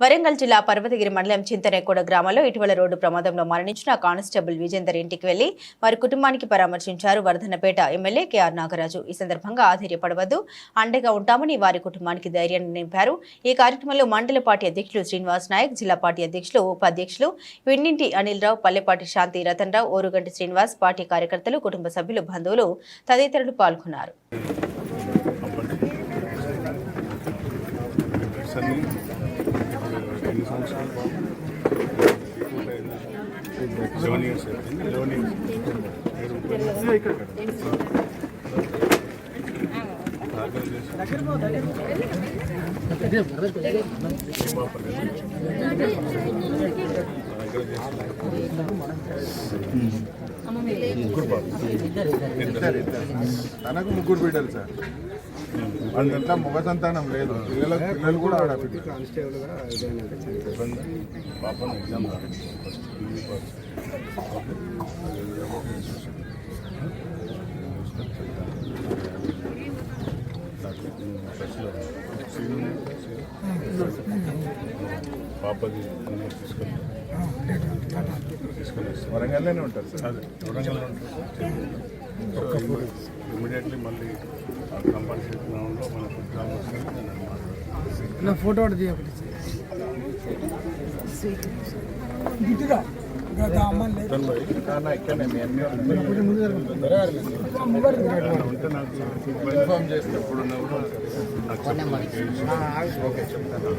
వరంగల్ జిల్లా పర్వతగిరి మండలం చింతనేకోడ గ్రామంలో ఇటీవల రోడ్డు ప్రమాదంలో మరణించిన కానిస్టేబుల్ విజేందర్ ఇంటికి వెళ్ళి వారి కుటుంబానికి పరామర్శించారు వర్ధనపేట ఎమ్మెల్యే కేఆర్ నాగరాజు. ఈ సందర్భంగా ఆధైర్యపడవద్దు అండగా ఉంటామని వారి కుటుంబానికి ధైర్యాన్ని నింపారు. ఈ కార్యక్రమంలో మండల పార్టీ అధ్యక్షులు శ్రీనివాస్ నాయక్ జిల్లా పార్టీ అధ్యక్షులు ఉపాధ్యక్షులు విన్నింటి అనిల్ రావు పల్లెపాటి శాంతి రతన్ రావు ఓరుగంటి శ్రీనివాస్ పార్టీ కార్యకర్తలు కుటుంబ సభ్యులు బంధువులు తదితరులు పాల్గొన్నారు. సన్నీ ఎన్ని సంవత్సరాలు? బాబు లెవెన్ ఇయర్స్ ముగ్గురు తనకు ముగ్గురు బిడ్డలు సార్. వాళ్ళంతా మగ సంతానం లేదు. పిల్లలకు పిల్లలు కూడా ఆడబిడ్డ పాపను ఎగ్జామ్ పాపది తీసుకొని వరంగల్లోనే ఉంటారు సార్. అదే వరంగల్ ఇమీడియట్లీ మళ్ళీ కంపల్సరీ గ్రౌండ్లో మనకు నా ఫోటో ఒకటి ఒకటి ఇన్ఫార్మ్ చేస్తే. ఓకే చెప్తాను.